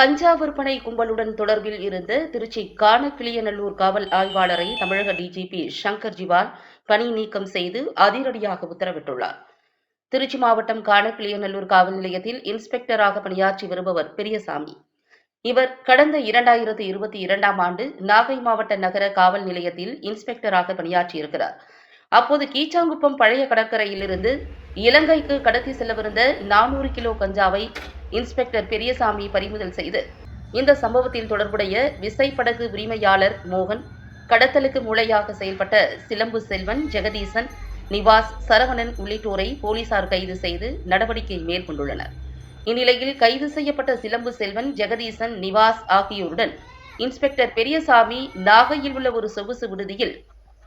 கஞ்சா விற்பனை கும்பலுடன் தொடர்பில் இருந்த திருச்சி காணக்கிளியநல்லூர் காவல் ஆய்வாளரை தமிழக டிஜிபி சங்கர் ஜிவால் பணி நீக்கம் செய்து அதிரடியாக உத்தரவிட்டுள்ளார். திருச்சி மாவட்டம் காணக்கிளியநல்லூர் காவல் நிலையத்தில் இன்ஸ்பெக்டராக பணியாற்றி வருபவர் பெரியசாமி. இவர் கடந்த இரண்டாயிரத்து இருபத்தி இரண்டாம் ஆண்டு நாகை மாவட்ட நகர காவல் நிலையத்தில் இன்ஸ்பெக்டராக பணியாற்றியிருக்கிறார். அப்போது கீச்சாங்குப்பம் பழைய கடற்கரையிலிருந்து இலங்கைக்கு கடத்தி செல்லவிருந்த நானூறு கிலோ கஞ்சாவை இன்ஸ்பெக்டர் பெரியசாமி பறிமுதல் செய்து. இந்த சம்பவத்தில் தொடர்புடைய விசைப்படகு உரிமையாளர் மோகன் கடத்தலுக்கு மூளையாக செயல்பட்ட சிலம்பு செல்வன் ஜெகதீசன் நிவாஸ் சரவணன் உள்ளிட்டோரை போலீசார் கைது செய்து நடவடிக்கை மேற்கொண்டுள்ளனர். இந்நிலையில் கைது செய்யப்பட்ட சிலம்பு செல்வன் ஜெகதீசன் நிவாஸ் ஆகியோருடன் இன்ஸ்பெக்டர் பெரியசாமி நாகையில் உள்ள ஒரு சொகுசு விடுதியில்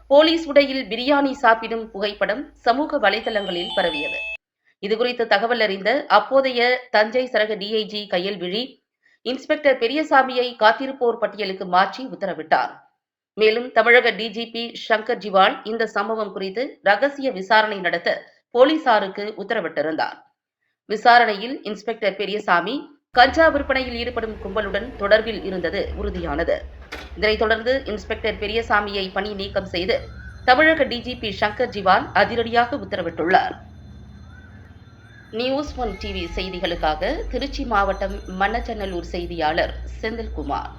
போலீஸ் உடையில் பிரியாணி சாப்பிடும் புகைப்படம் சமூக வலைதளங்களில் பரவியது. இதுகுறித்து தகவல் அறிந்த அப்போதைய தஞ்சை சரக டிஐஜி கையல்விழி இன்ஸ்பெக்டர் பெரியசாமியை காத்திருப்போர் பட்டியலுக்கு மாற்றி உத்தரவிட்டார். மேலும் தமிழக டிஜிபி சங்கர் ஜிவால் இந்த சம்பவம் குறித்து ரகசிய விசாரணை நடத்த போலீசாருக்கு உத்தரவிட்டிருந்தார். விசாரணையில் இன்ஸ்பெக்டர் பெரியசாமி கஞ்சா விற்பனையில் ஈடுபடும் கும்பலுடன் தொடர்பில் இருந்தது உறுதியானது. இதனைத் தொடர்ந்து இன்ஸ்பெக்டர் பெரியசாமியை பணி நீக்கம் செய்து தமிழக டிஜிபி சங்கர் ஜிவால் அதிரடியாக உத்தரவிட்டுள்ளார். நியூஸ் ஒன் டிவி செய்திகளுக்காக திருச்சி மாவட்டம் மன்னச்சநல்லூர் செய்தியாளர் செந்தில்குமார்.